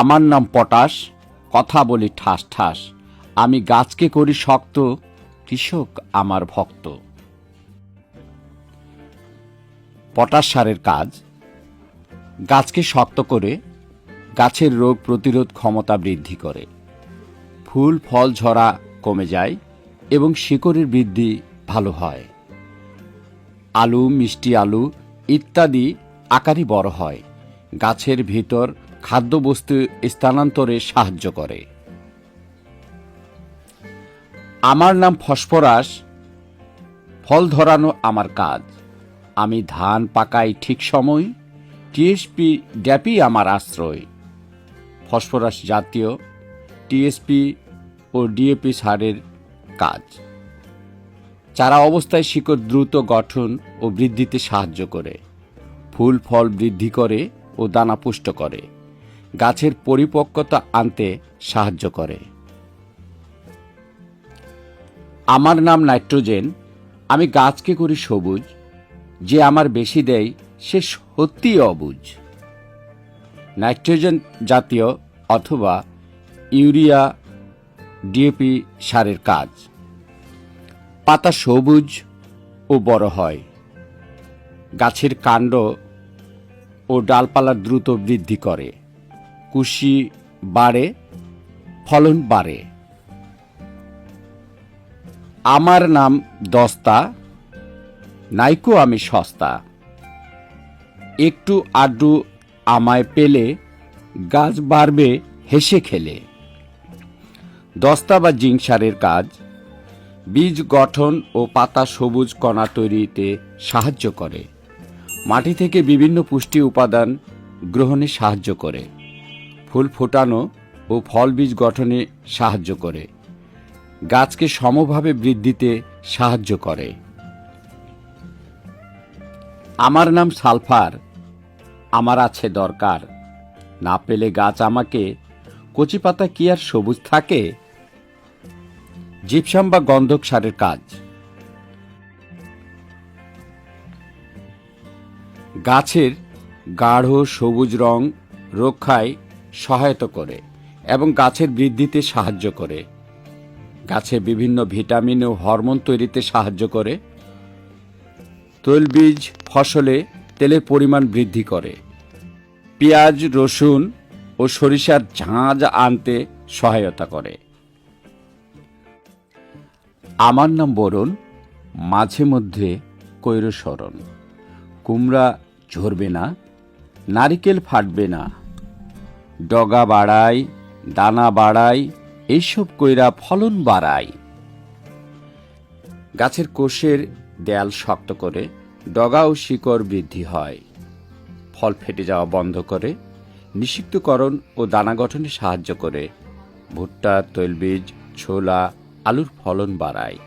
আমার নাম পটাশ, কথা বলি ঠাস ঠাস। আমি গাছকে করি শক্ত, কৃষক আমার ভক্ত। পটাশ সারের কাজ, গাছকে শক্ত করে গাছের রোগ প্রতিরোধ ক্ষমতা বৃদ্ধি করে। ফুল, ফল, ঝরা কমে যায় এবং শিকড়ের বৃদ্ধি ভালো হয়। আলু, মিষ্টি আলু ইত্যাদি আকারই বড় হয়। গাছের ভিতর খাদ্যবস্তু স্থানান্তরে সাহায্য করে। আমার নাম ফসফরাস, ফল ধরানো আমার কাজ। আমি ধান পাকাই ঠিক সময় টিএসপি ড্যাপি আমার আশ্রয়। ফসফরাস জাতীয় টিএসপি ও ডিএপি সারের কাজ। চারা অবস্থায় শিকড় দ্রুত গঠন ও বৃদ্ধিতে সাহায্য করে। ফুল ফল বৃদ্ধি করে ও দানা পুষ্ট করে। গাছের পরিপক্কতা আনতে সাহায্য করে। আমার নাম নাইট্রোজেন, আমি গাছকে করি সবুজ, যে আমার বেশি দেয় সে সত্যিই অবুজ। নাইট্রোজেন জাতীয় অথবা ইউরিয়া, ডিএপি সারের কাজ। পাতা সবুজ ও বড় হয়। গাছের কাণ্ড ও ডালপালা দ্রুত বৃদ্ধি করে। কুশি বাড়ে, ফলন বাড়ে। আমার নাম দস্তা, নাইকো আমি সস্তা। একটু আড্ডু আমায় পেলে, গাছ বাড়বে, হেসে খেলে। দস্তা বা জিংসারের কাজ, বীজ গঠন ও পাতা সবুজ কণা তৈরিতে সাহায্য করে। মাটি থেকে বিভিন্ন পুষ্টি উপাদান গ্রহণে সাহায্য করে। ফুল ফোটানো ও ফল বীজ গঠনে সাহায্য করে। গাছকে সমভাবে বৃদ্ধিতে সাহায্য করে। আমার নাম সালফার, আমার আছে দরকার। না পেলে গাছ আমাকে কচি পাতা কি আর সবুজ থাকে? জিপসাম বা গন্ধক সারের কাজ। গাছের গাঢ় সবুজ রং রক্ষায় সহায়তা করে এবং গাছের বৃদ্ধিতে সাহায্য করে। গাছে বিভিন্ন ভিটামিন ও হরমোন তৈরিতে সাহায্য করে। তৈলবীজ ফসলে তেলের পরিমাণ বৃদ্ধি করে। পেঁয়াজ, রসুন ও সরিষার ঝাঁঝ আনতে সহায়তা করে। আমার নাম বরণ, মাঝে মধ্যে কৈরসরণ কুমড়া ঝরবে না, নারিকেল ফাটবে না। ডগা বাড়ায় দানা বাড়ায় এইসব কইরা ফলন বাড়ায় গাছের কোষের দেয়াল শক্ত করে ডগা ও শিকড় বৃদ্ধি হয়। ফল ফেটে যাওয়া বন্ধ করে নিষিক্তকরণ ও দানা গঠনে সাহায্য করে। ভুট্টা, তৈলবীজ, ছোলা, আলুর ফলন বাড়ায়।